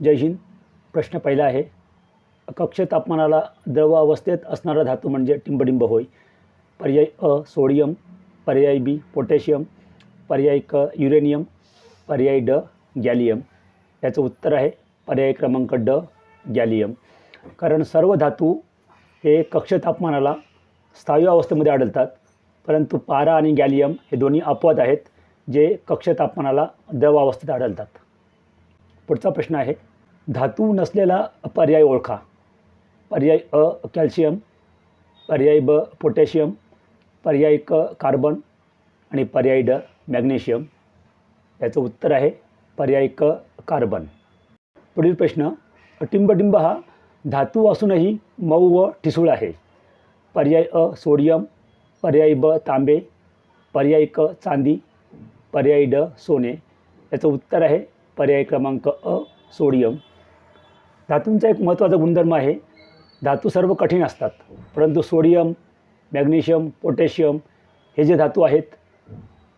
जय हिंद. प्रश्न पहिला आहे कक्ष तापमानाला द्रव अवस्थेत असणारा धातू म्हणजे टिंबडिंब होय. पर्याय अ सोडियम पर्याय बी पोटॅशियम पर्याय क युरेनियम पर्याय ड गॅलियम. याचं उत्तर आहे पर्याय क्रमांक ड गॅलियम. कारण सर्व धातू हे कक्ष तापमानाला स्थायू अवस्थेमध्ये आढळतात परंतु पारा आणि गॅलियम हे दोन्ही अपवाद आहेत जे कक्ष तापमानाला द्रव अवस्थेत आढळतात. पुढचा प्रश्न आहे धातू नसलेला पर्याय ओळखा. पर्याय अ कॅल्शियम पर्याय ब पोटॅशियम पर्याय क कार्बन आणि पर्याय ड मॅग्नेशियम. याचं उत्तर आहे पर्याय क कार्बन. पुढील प्रश्न टिंबटिंब हा धातू असूनही मऊ व ठिसूळ आहे. पर्याय अ सोडियम पर्याय ब तांबे पर्याय क चांदी पर्याय ड सोने. याचं उत्तर आहे पर्याय क्रमांक अ सोडियम. धातूंचा एक महत्त्वाचा गुणधर्म आहे धातू सर्व कठीण असतात परंतु सोडियम मॅग्नेशियम पोटॅशियम हे जे धातू आहेत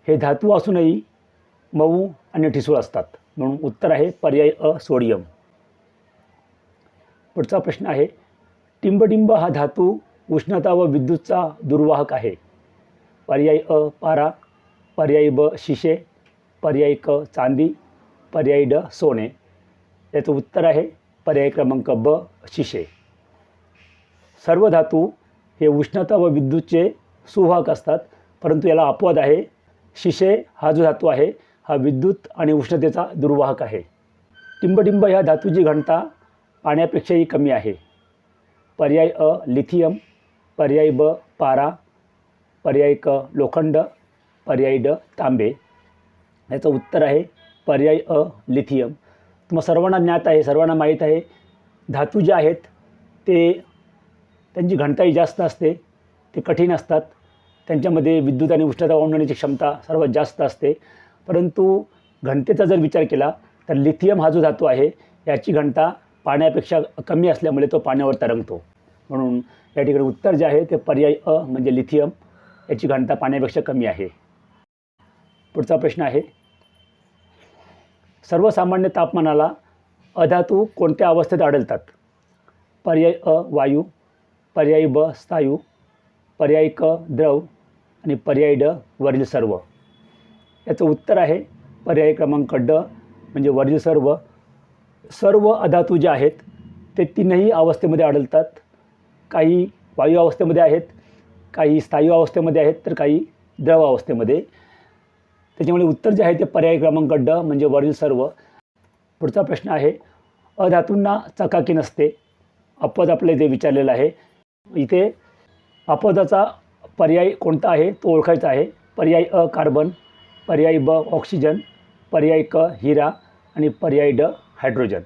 हे धातू असूनही मऊ आणि ठिसूळ असतात. म्हणून उत्तर आहे पर्याय अ सोडियम. पुढचा प्रश्न आहे टिंबटिंब हा धातू उष्णता व विद्युतचा दुर्वाहक आहे. पर्याय अ पारा पर्याय ब शिशे पर्याय क चांदी पर्याय ड सोने. याचं उत्तर आहे पर्याय क्रमांक ब शिशे. सर्व धातू हे उष्णता व विद्युतचे सुवाहक असतात परंतु याला अपवाद आहे. शिशे हा जो धातू आहे हा विद्युत आणि उष्णतेचा दुर्वाहक आहे. टिंबटिंब ह्या धातूची घनता पाण्यापेक्षाही कमी आहे. पर्याय अ लिथियम. पर्याय ब पारा. पर्याय क लोखंड. पर्याय ड तांबे. याचं उत्तर आहे पर्याय अ लिथियम. तुम्हाला सर्वांना ज्ञात आहे सर्वांना माहीत आहे. धातू जे आहेत ते त्यांची घनताही जास्त असते ते कठीण असतात. त्यांच्यामध्ये विद्युत आणि उष्णता वाहून नेण्याची क्षमता सर्वात जास्त असते. परंतु घनतेचा जर विचार केला तर लिथियम हा जो धातू आहे याची घनता पाण्यापेक्षा कमी असल्यामुळे तो पाण्यावर तरंगतो. म्हणून या ठिकाणी उत्तर जे आहे ते पर्याय अ म्हणजे लिथियम. याची घनता पाण्यापेक्षा कमी आहे. पुढचा प्रश्न आहे सर्वसामान्य तापमानाला अधातू कोणत्या अवस्थेत आढळतात? पर्याय अ वायू पर्यायी ब स्थायू पर्यायी क द्रव आणि पर्याय ड वरील सर्व. याचं उत्तर आहे पर्याय क्रमांक ड म्हणजे वरील सर्व. सर्व अधातू जे आहेत ते तीनही अवस्थेमध्ये आढळतात. काही वायू अवस्थेमध्ये आहेत काही स्थायू अवस्थेमध्ये आहेत तर काही द्रव अवस्थेमध्ये. त्याच्यामुळे उत्तर जे आहे ते पर्याय क्रमांक ड म्हणजे वरील सर्व. पुढचा प्रश्न आहे अधातूंना चकाकी नसते. अपद आपलं इथे विचारलेलं आहे इथे अपदाचा पर्याय कोणता आहे तो ओळखायचा आहे. पर्याय अ कार्बन पर्याय ब ऑक्सिजन पर्याय क हिरा आणि पर्याय ड हायड्रोजन.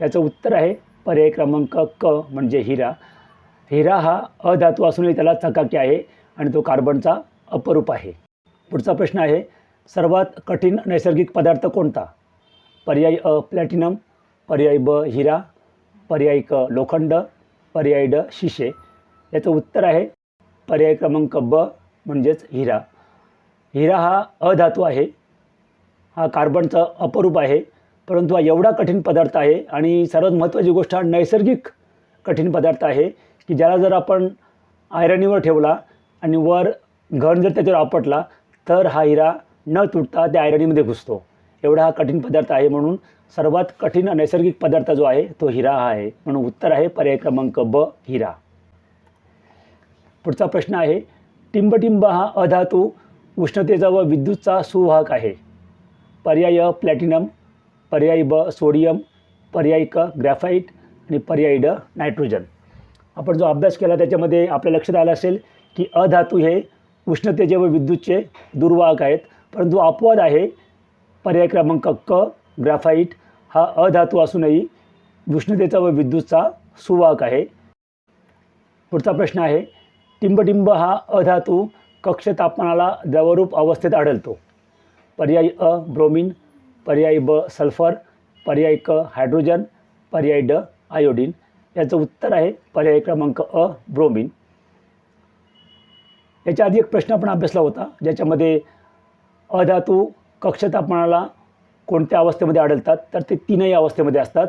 याचं उत्तर आहे पर्याय क्रमांक क म्हणजे हिरा. हिरा हा अधातू असूनही त्याला चकाकी आहे आणि तो कार्बनचा अपरूप आहे. पुढचा प्रश्न आहे सर्वात कठीण नैसर्गिक पदार्थ कोणता? पर्याय अ प्लॅटिनम पर्याय ब हिरा पर्याय क लोखंड पर्याय ड शिशे. याचं उत्तर आहे पर्याय क्रमांक ब म्हणजेच हिरा. हिरा हा अधातू आहे. हा कार्बनचा अपरूप आहे. परंतु हा एवढा कठीण पदार्थ आहे आणि सर्वात महत्त्वाची गोष्ट हा नैसर्गिक कठीण पदार्थ आहे की ज्याला जर आपण आयरनीवर ठेवला आणि वर घन जर त्याच्यावर आपटला तर हा हिरा न तुटता त्या आयरनीमध्ये घुसतो. एवढा हा कठीण पदार्थ आहे म्हणून सर्वात कठीण नैसर्गिक पदार्थ जो आहे तो हिरा हा आहे. म्हणून उत्तर आहे पर्याय क्रमांक ब हिरा. पुढचा प्रश्न आहे टिंबटिंब हा अधातू उष्णतेचा व विद्युतचा सुवाहक आहे. पर्याय अ प्लॅटिनम पर्याय ब सोडियम पर्याय क ग्रॅफाईट आणि पर्याय ड नायट्रोजन. आपण जो अभ्यास केला त्याच्यामध्ये आपल्या लक्षात आलं असेल की अधातू हे उष्णतेचे व विद्युतचे दुर्वाहक आहेत. परंतु अपवाद आहे. पर्याय क्रमांक क ग्राफाईट हा अधातू असूनही उष्णतेचा व विद्युतचा सुवाक आहे. पुढचा प्रश्न आहे टिंबटिंब हा अधातू कक्ष तापमानाला द्रवरूप अवस्थेत आढळतो. पर्याय अ ब्रोमिन पर्याय ब सल्फर पर्याय क हायड्रोजन पर्याय ड आयोडीन. याचं उत्तर आहे पर्याय क्रमांक अ ब्रोमिन. याच्या आधी एक प्रश्न आपण अभ्यासला होता ज्याच्यामध्ये अधातू कक्ष तापमानाला कोणत्या अवस्थेमध्ये आढळतात? तर ते तीनही अवस्थेमध्ये असतात.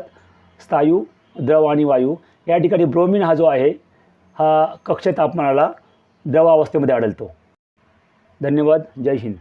स्थायू द्रव आणि वायू. या ठिकाणी ब्रोमिन हा जो आहे हा कक्ष तापमानाला द्रव अवस्थेमध्ये आढळतो. धन्यवाद. जय हिंद.